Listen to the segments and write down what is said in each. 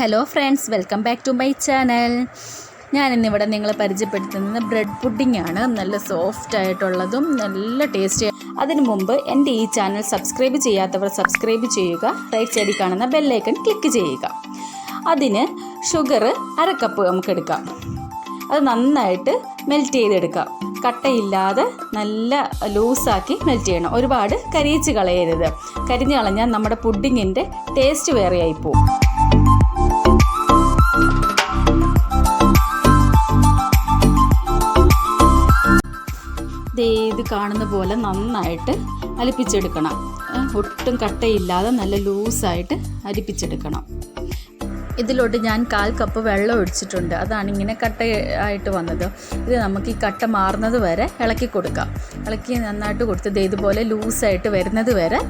Hello friends welcome back to my channel ഞാനിന്നിവിടെ നിങ്ങളെ പരിചയപ്പെടുത്തുന്നത് ബ്രെഡ് പുഡിംഗ് ആണ്. നല്ല സോഫ്റ്റ് ആയിട്ടുള്ളതും നല്ല ടേസ്റ്റി അതിനു മുമ്പ് എന്റെ ഈ ചാനൽ സബ്സ്ക്രൈബ് ചെയ്യാത്തവർ സബ്സ്ക്രൈബ് ചെയ്യുക. റൈറ്റ് സൈഡിൽ കാണുന്ന ബെല്ലൈക്കൺ ക്ലിക്ക് ചെയ്യുക. അതിന് ഷുഗർ അര കപ്പ് നമുക്ക് എടുക്കാം. അത് നന്നായിട്ട് മെൽറ്റ് ചെയ്തെടുക്കാം. കട്ടയില്ലാതെ നല്ല ലൂസാക്കി മെൽറ്റ് ചെയ്യണം. ഒരുപാട് കരിയിച്ച് കളയരുത്. കരിഞ്ഞ് കളഞ്ഞാൽ നമ്മുടെ പുഡിങ്ങിന്റെ ടേസ്റ്റ് വേറെയായി പോകും കാണുന്ന പോലെ നന്നായിട്ട് അലിപ്പിച്ചെടുക്കണം. ഒട്ടും കട്ടയില്ലാതെ നല്ല ലൂസായിട്ട് അരിപ്പിച്ചെടുക്കണം. ഇതിലോട്ട് ഞാൻ കാൽ കപ്പ് വെള്ളം ഒഴിച്ചിട്ടുണ്ട്. അതാണ് ഇങ്ങനെ കട്ട ആയിട്ട് വന്നത്. ഇത് നമുക്ക് ഈ കട്ട മാറുന്നത് വരെ ഇളക്കി കൊടുക്കാം. ഇളക്കി നന്നായിട്ട് കൊടുത്ത് ദേ ഇതുപോലെ ലൂസായിട്ട് വരുന്നത് വരെ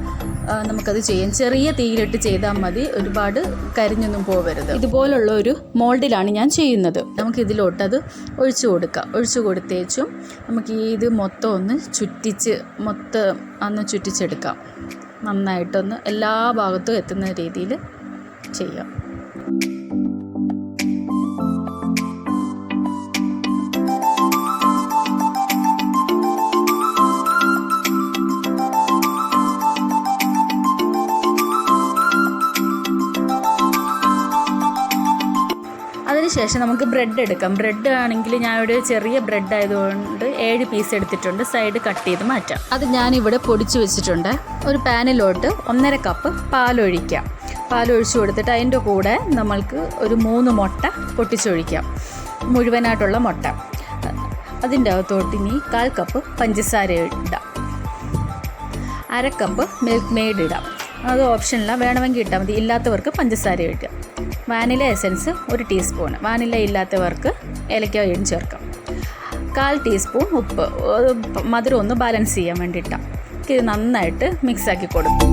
നമുക്കത് ചെയ്യാം. ചെറിയ തീയിലിട്ട് ചെയ്താൽ മതി. ഒരുപാട് കരിഞ്ഞൊന്നും പോവരുത്. ഇതുപോലുള്ള ഒരു മോൾഡിലാണ് ഞാൻ ചെയ്യുന്നത്. നമുക്ക് ഇതിലോട്ട് അത് ഒഴിച്ചു കൊടുക്കാം. ഒഴിച്ചു കൊടുത്തേച്ചും നമുക്ക് ഈ ഇത് മൊത്തം ഒന്ന് ചുറ്റിച്ച് മൊത്തം ഒന്ന് ചുറ്റിച്ചെടുക്കാം. നന്നായിട്ടൊന്ന് എല്ലാ ഭാഗത്തും എത്തുന്ന രീതിയിൽ ചെയ്യാം. അതിനുശേഷം നമുക്ക് ബ്രെഡ് എടുക്കാം. ബ്രെഡ് ആണെങ്കിൽ ഞാൻ ഞാനൊരു ചെറിയ ബ്രെഡ് ആയതുകൊണ്ട് ഏഴ് പീസ് എടുത്തിട്ടുണ്ട്. സൈഡ് കട്ട് ചെയ്ത് മാറ്റാം. അത് ഞാനിവിടെ പൊടിച്ചു വെച്ചിട്ടുണ്ട്. ഒരു പാനിലോട്ട് ഒന്നര കപ്പ് പാലൊഴിക്കാം. പാലൊഴിച്ചു കൊടുത്തിട്ട് അതിന്റെ കൂടെ നമ്മൾക്ക് ഒരു മൂന്ന് മുട്ട പൊട്ടിച്ചൊഴിക്കാം. മുഴുവനായിട്ടുള്ള മുട്ട. അതിന്റെ അകത്തോട്ട് ഇനി കാൽ കപ്പ് പഞ്ചസാര ഇടാം. അര കപ്പ് മിൽക്ക് മെയ്ഡ് ഇടാം. അത് ഓപ്ഷനില്ല വേണമെങ്കിൽ ഇട്ടാൽ മതി. ഇല്ലാത്തവർക്ക് പഞ്ചസാര ഇടാം. വാനില എസൻസ് ഒരു ടീസ്പൂൺ വാനില ഇല്ലാത്തവർക്ക് ഏലക്കായും ചേർക്കാം. കാൽ ടീസ്പൂൺ ഉപ്പ്. മധുരം ഒന്ന് ബാലൻസ് ചെയ്യാൻ വേണ്ടിയിട്ടാണ് ഇത് നന്നായിട്ട് മിക്സാക്കി കൊടുക്കും.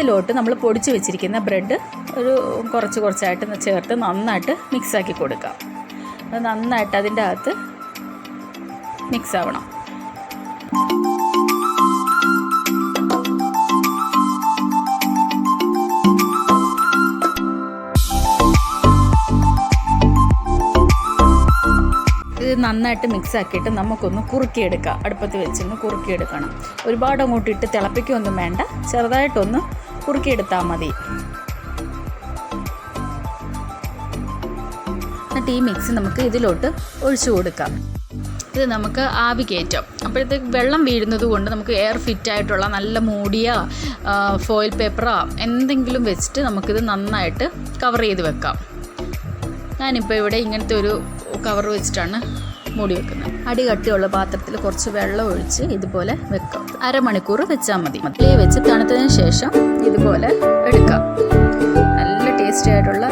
അതിലോട്ട് നമ്മൾ പൊടിച്ച് വെച്ചിരിക്കുന്ന ബ്രെഡ് ഒരു കുറച്ച് കുറച്ചായിട്ട് ചേർത്ത് നന്നായിട്ട് മിക്സാക്കി കൊടുക്കാം. അത് നന്നായിട്ട് അതിന്റെ അകത്ത് മിക്സ് ആവണം. ഇത് നന്നായിട്ട് മിക്സ് ആക്കിയിട്ട് നമുക്കൊന്ന് കുറുക്കിയെടുക്കാം. അടുപ്പത്ത് വെച്ചൊന്ന് കുറുക്കിയെടുക്കണം. ഒരുപാട് അങ്ങോട്ട് ഇട്ട് തിളപ്പിക്കുകയൊന്നും വേണ്ട. ചെറുതായിട്ടൊന്ന് കുറുക്കിയെടുത്താൽ മതി. എന്നിട്ട് ഈ മിക്സ് നമുക്ക് ഇതിലോട്ട് ഒഴിച്ചു കൊടുക്കാം. ഇത് നമുക്ക് ആവി കയറ്റാം അപ്പോഴത്തേക്ക് വെള്ളം വീഴുന്നത് കൊണ്ട് നമുക്ക് എയർ ഫിറ്റ് ആയിട്ടുള്ള നല്ല മൂടിയ ഫോയിൽ പേപ്പറോ എന്തെങ്കിലും വെച്ചിട്ട് നമുക്കിത് നന്നായിട്ട് കവർ ചെയ്ത് വെക്കാം. ഞാനിപ്പോൾ ഇവിടെ ഇങ്ങനത്തെ ഒരു കവർ വെച്ചിട്ടാണ് മൂടി വെക്കുന്നത്. അടി കട്ടിയുള്ള പാത്രത്തിൽ കുറച്ച് വെള്ളം ഒഴിച്ച് ഇതുപോലെ വെക്കാം. അരമണിക്കൂർ വെച്ചാൽ മതി. മതിലേ വെച്ച് തണുത്തതിന് ശേഷം ഇതുപോലെ എടുക്കാം. നല്ല ടേസ്റ്റി ആയിട്ടുള്ള